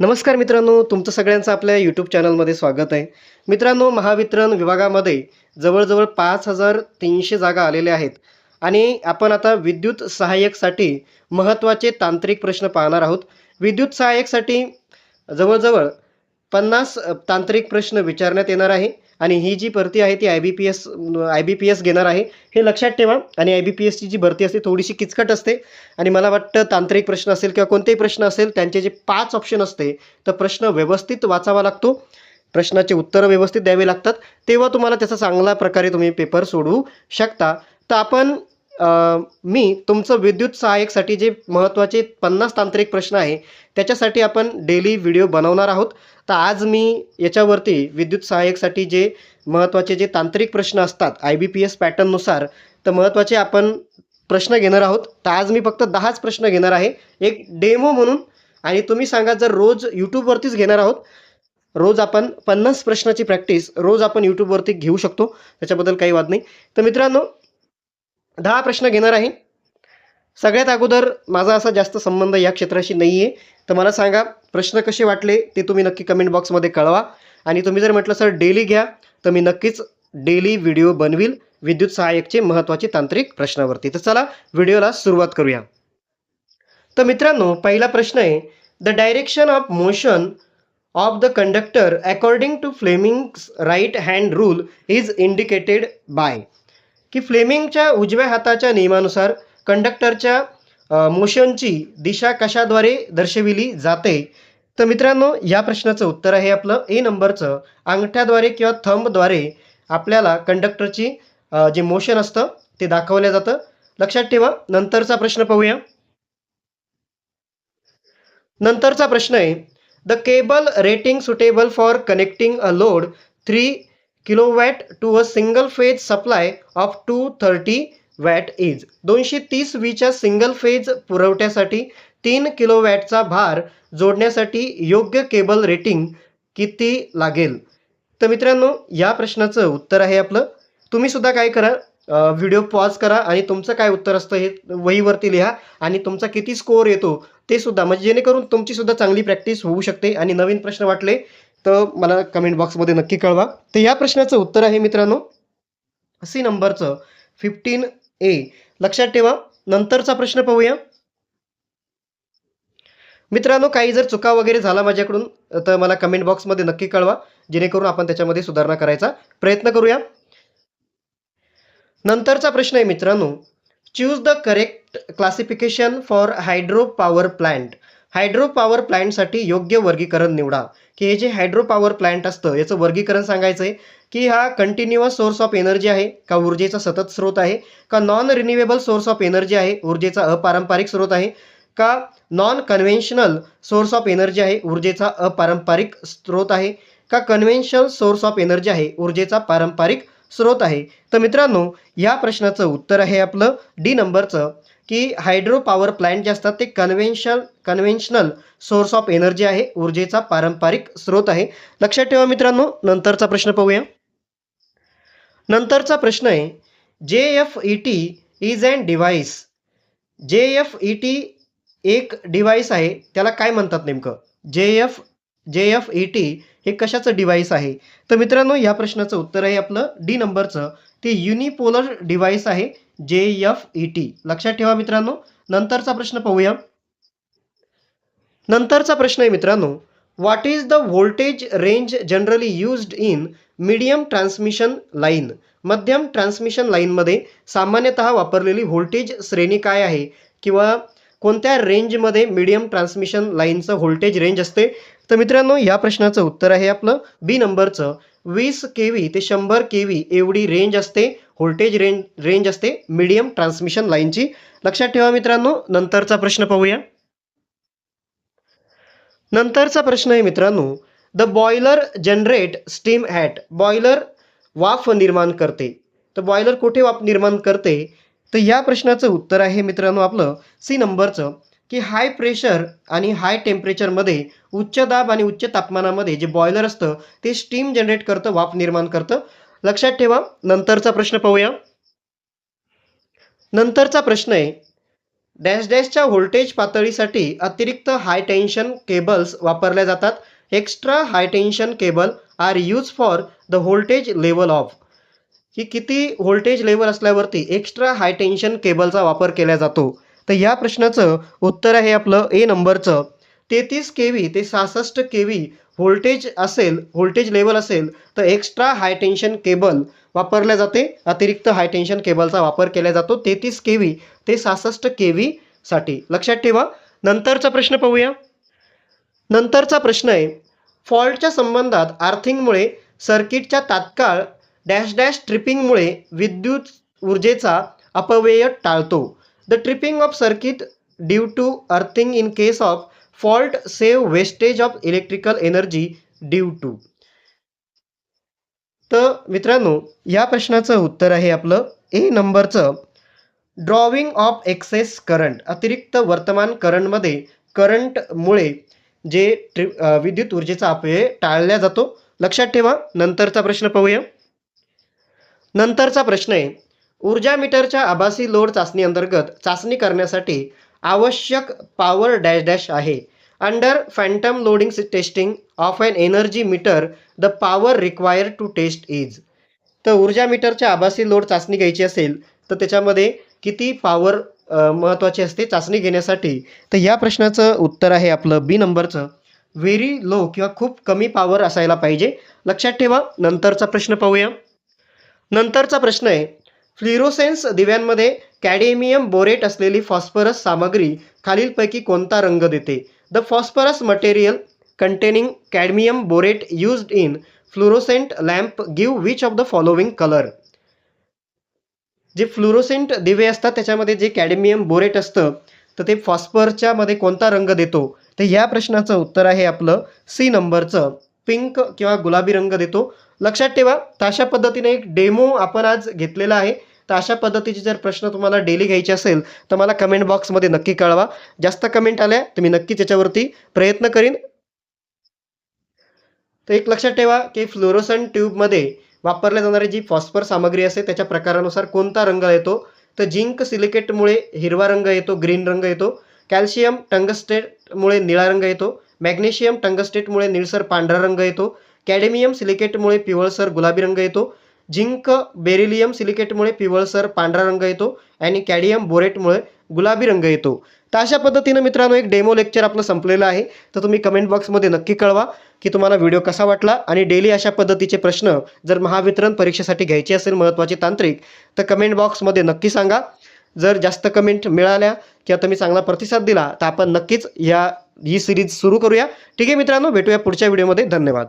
नमस्कार मित्रांनो तुमचं सगळ्यांचं आपल्या यूट्यूब चॅनलमध्ये स्वागत आहे. मित्रांनो महावितरण विभागामध्ये जवळजवळ पाच हजार तीनशे जागा आलेल्या आहेत. आणि आपण आता विद्युत सहाय्यकसाठी महत्त्वाचे तांत्रिक प्रश्न पाहणार आहोत. विद्युत सहाय्यकसाठी जवळजवळ पन्नास तांत्रिक प्रश्न विचारण्यात येणार आहे. आणि ही जी भरती आहे ती I B P S I B P S घेणार आहे हे लक्षात ठेवा. आणि आय बी पी एसची जी भरती असते थोडीशी किचकट असते. आणि मला वाटतं तांत्रिक प्रश्न असेल किंवा कोणतेही प्रश्न असेल त्यांचे जे पाच ऑप्शन असते तर प्रश्न व्यवस्थित वाचावा लागतो. प्रश्नाचे उत्तरं व्यवस्थित द्यावे लागतात. तेव्हा तुम्हाला त्याचा चांगल्या प्रकारे तुम्ही पेपर सोडवू शकता. तर आपण मी तुमचं विद्युत सहाय्यकसाठी जे महत्त्वाचे पन्नास तांत्रिक प्रश्न आहे त्याच्यासाठी आपण डेली व्हिडिओ बनवणार आहोत. तर आज मी याच्यावरती विद्युत सहाय्यकसाठी जे महत्त्वाचे जे तांत्रिक प्रश्न असतात आय बी पी एस पॅटर्ननुसार तर महत्त्वाचे आपण प्रश्न घेणार आहोत. तर आज मी फक्त दहाच प्रश्न घेणार आहे. एक डेमो म्हणून आणि तुम्ही सांगा जर रोज यूट्यूबवरतीच घेणार आहोत रोज आपण पन्नास प्रश्नाची प्रॅक्टिस रोज आपण यूट्यूबवरती घेऊ शकतो. त्याच्याबद्दल काही वाद नाही. तर मित्रांनो दहा प्रश्न घेणार आहे. सगळ्यात अगोदर माझा असा जास्त संबंध या क्षेत्राशी नाही आहे तर मला सांगा प्रश्न कसे वाटले ते तुम्ही नक्की कमेंट बॉक्समध्ये कळवा. आणि तुम्ही जर म्हटलं सर डेली घ्या तर मी नक्कीच डेली व्हिडिओ बनवील विद्युत सहाय्यकचे महत्त्वाचे तांत्रिक प्रश्नावरती. तर चला व्हिडिओला सुरुवात करूया. तर मित्रांनो पहिला प्रश्न आहे the direction of motion of the conductor according to Fleming's right hand rule is indicated by की फ्लेमिंगच्या उजव्या हाताच्या नियमानुसार कंडक्टरच्या मोशनची दिशा कशाद्वारे दर्शविली जाते? तर मित्रांनो या प्रश्नाचं उत्तर आहे आपलं ए नंबरचं. अंगठ्याद्वारे किंवा थंबद्वारे आपल्याला कंडक्टरची जे मोशन असतं ते दाखवलं जातं. लक्षात ठेवा नंतरचा प्रश्न पाहूया. नंतरचा प्रश्न आहे the cable rating suitable for connecting a load three kilowatt to a single phase supply of two thirty watt is. दोनशे तीस वीच्या सिंगल फेज पुरवठ्यासाठी तीन किलोवॅटचा भार जोडण्यासाठी योग्य केबल रेटिंग किती लागेल? तर मित्रांनो या प्रश्नाचं उत्तर आहे आपलं. तुम्ही सुद्धा काय करा व्हिडिओ पॉज करा आणि तुमचं काय उत्तर असतं हे वहीवरती लिहा आणि तुमचा किती स्कोअर येतो ते सुद्धा म्हणजे जेणेकरून तुमची सुद्धा चांगली प्रॅक्टिस होऊ शकते आणि नवीन प्रश्न वाटले तर मला कमेंट बॉक्समध्ये नक्की कळवा. तर या प्रश्नाचं उत्तर आहे मित्रांनो सी नंबरचं फिफ्टीन ए लक्षात ठेवा नंतरचा प्रश्न पाहूया. मित्रांनो काही जर चुका वगैरे झाला माझ्याकडून तर मला कमेंट बॉक्समध्ये नक्की कळवा जेणेकरून आपण त्याच्यामध्ये सुधारणा करायचा प्रयत्न करूया. नंतरचा प्रश्न आहे मित्रांनो choose the correct classification for hydro power plant hydro power प्लांटसाठी योग्य वर्गीकरण निवडा. की हे जे हायड्रो पॉवर प्लांट असतं याचं वर्गीकरण सांगायचं आहे की हा कंटिन्युअस सोर्स ऑफ एनर्जी आहे का ऊर्जेचा सतत स्रोत आहे का non renewable source of energy आहे ऊर्जेचा अपारंपरिक स्रोत आहे का non conventional source of energy आहे ऊर्जेचा अपारंपरिक स्रोत आहे का कन्व्हेन्शनल सोर्स ऑफ एनर्जी आहे ऊर्जेचा पारंपरिक स्रोत आहे. तर मित्रांनो या प्रश्नाचं उत्तर आहे आपलं डी नंबरचं की हायड्रो पॉवर प्लांट जे असतात ते conventional conventional source of energy आहे ऊर्जेचा पारंपरिक स्रोत आहे. लक्षात ठेवा मित्रांनो नंतरचा प्रश्न पाहूया. नंतरचा प्रश्न आहे J F E T is and device J F E T एक डिव्हाइस आहे त्याला काय म्हणतात नेमकं? जे एफ जे एफ ई टी हे कशाचं डिव्हाइस आहे? तर मित्रांनो या प्रश्नाचं उत्तर आहे आपलं डी नंबरचं ते युनिपोलर डिव्हाइस आहे जे एफ ई टी लक्षात ठेवा मित्रांनो. नंतरचा प्रश्न पाहूया. नंतरचा प्रश्न आहे मित्रांनो. What is the voltage range generally used in medium transmission line मध्यम ट्रान्समिशन लाईनमध्ये सामान्यतः वापरलेली व्होल्टेज श्रेणी काय आहे? किंवा कोणत्या रेंजमध्ये मीडियम ट्रान्समिशन लाईनचं व्होल्टेज रेंज असते? तर मित्रांनो या प्रश्नाचं उत्तर आहे आपलं बी नंबरचं वीस के व्ही ते शंभर के व्ही एवढी रेंज असते व्होल्टेज रेंज रेंज असते मीडियम ट्रान्समिशन लाईनची लक्षात ठेवा मित्रांनो नंतरचा प्रश्न पाहूया. नंतरचा प्रश्न आहे मित्रांनो the boiler generate steam hat boiler वाफ निर्माण करते. तर बॉयलर कुठे वाफ निर्माण करते? तर या प्रश्नाचं उत्तर आहे मित्रांनो आपलं सी नंबरचं की हाय प्रेशर आणि हाय टेम्परेचरमध्ये उच्च दाब आणि उच्च तापमानामध्ये जे बॉयलर असतं ते स्टीम जनरेट करतं वाफ निर्माण करतं. लक्षात ठेवा नंतरचा प्रश्न पाहूया. नंतरचा प्रश्न आहे डॅश डॅशच्या व्होल्टेज पातळीसाठी अतिरिक्त हाय टेन्शन केबल्स वापरल्या जातात. Extra high tension cable are use for the voltage level of की किती व्होल्टेज लेवल असल्यावरती एक्स्ट्रा हाय टेन्शन केबलचा वापर केला जातो. तर या प्रश्नाचं उत्तर आहे आपलं ए नंबरचं. तेहतीस के व्ही ते सहासष्ट के व्ही व्होल्टेज असेल व्होल्टेज लेवल असेल तर एक्स्ट्रा हाय टेन्शन केबल वापरल्या जाते. अतिरिक्त हाय टेन्शन केबलचा वापर केला जातो तेहतीस के व्ही ते सहासष्ट के व्हीसाठी लक्षात ठेवा. नंतरचा प्रश्न पाहूया. नंतरचा प्रश्न आहे फॉल्टच्या संबंधात आर्थिंगमुळे सर्किटच्या तात्काळ डॅश डॅश ट्रिपिंगमुळे विद्युत ऊर्जेचा अपव्यय टाळतो. The tripping of circuit due to earthing in case of fault save wastage of electrical energy due to तर मित्रांनो या प्रश्नाचं उत्तर आहे आपलं ए नंबरचं. ड्रॉविंग ऑफ एक्सेस करंट अतिरिक्त वर्तमान करंटमध्ये करंटमुळे जे ट्रि विद्युत ऊर्जेचा अपव्यय टाळला जातो. लक्षात ठेवा नंतरचा प्रश्न पाहूया. नंतरचा प्रश्न आहे ऊर्जा मीटरच्या आभासी लोड चाचणी अंतर्गत चाचणी करण्यासाठी आवश्यक पॉवर डॅश डॅश आहे. Under phantom loading testing of an energy meter the power required to test is तर ऊर्जा मीटरच्या आभासी लोड चाचणी घ्यायची असेल तर त्याच्यामध्ये किती पॉवर महत्त्वाची असते चाचणी घेण्यासाठी? तर या प्रश्नाचं उत्तर आहे आपलं बी नंबरचं व्हेरी लो किंवा खूप कमी पॉवर असायला पाहिजे. लक्षात ठेवा नंतरचा प्रश्न पाहूया. नंतरचा प्रश्न आहे फ्लिरोसेन्स दिव्यांमध्ये कॅडेमियम बोरेट असलेली फॉस्फरस सामग्री खालीलपैकी कोणता रंग देते? The phosphorus material containing cadmium borate used in fluorescent lamp give which of the following colour जे फ्लुरोसेंट दिवे असतात त्याच्यामध्ये जे कॅडमियम बोरेट असतं तर ते फॉस्फरच्या मध्ये कोणता रंग देतो? तर ह्या प्रश्नाचं उत्तर आहे आपलं सी नंबरचं पिंक किंवा गुलाबी रंग देतो. लक्षात ठेवा तर अशा पद्धतीने एक डेमो आपण आज घेतलेला आहे. तर अशा पद्धतीचे जर प्रश्न तुम्हाला डेली घ्यायचे असेल तर मला कमेंट बॉक्समध्ये नक्की कळवा. जास्त कमेंट आल्या तर मी नक्की त्याच्यावरती प्रयत्न करीन. तर एक लक्षात ठेवा की फ्लोरोसन ट्यूबमध्ये वापरल्या जाणारी जी फॉस्फर सामग्री असते त्याच्या प्रकारानुसार कोणता रंग येतो? तर जिंक सिलिकेटमुळे हिरवा रंग येतो ग्रीन रंग येतो. कॅल्शियम टंगस्टेटमुळे निळा रंग येतो. मॅग्नेशियम टंगस्टेटमुळे निळसर पांढरा रंग येतो. कॅडेमियम सिलिकेटमुळे पिवळसर गुलाबी रंग येतो. झिंक बेरिलियम सिलिकेटमुळे पिवळसर पांढरा रंग येतो आणि कॅडियम बोरेटमुळे गुलाबी रंग येतो. तर अशा पद्धतीनं मित्रांनो एक डेमो लेक्चर आपलं संपलेलं आहे. तर तुम्ही कमेंट बॉक्समध्ये नक्की कळवा की तुम्हाला व्हिडिओ कसा वाटला आणि डेली अशा पद्धतीचे प्रश्न जर महावितरण परीक्षेसाठी घ्यायचे असेल महत्त्वाचे तांत्रिक तर कमेंट बॉक्समध्ये नक्की सांगा. जर जास्त कमेंट मिळाल्या किंवा तुम्ही चांगला प्रतिसाद दिला तर आपण नक्कीच या ही सिरीज सुरू करूया. ठीक आहे मित्रांनो भेटूया पुढच्या व्हिडिओमध्ये धन्यवाद.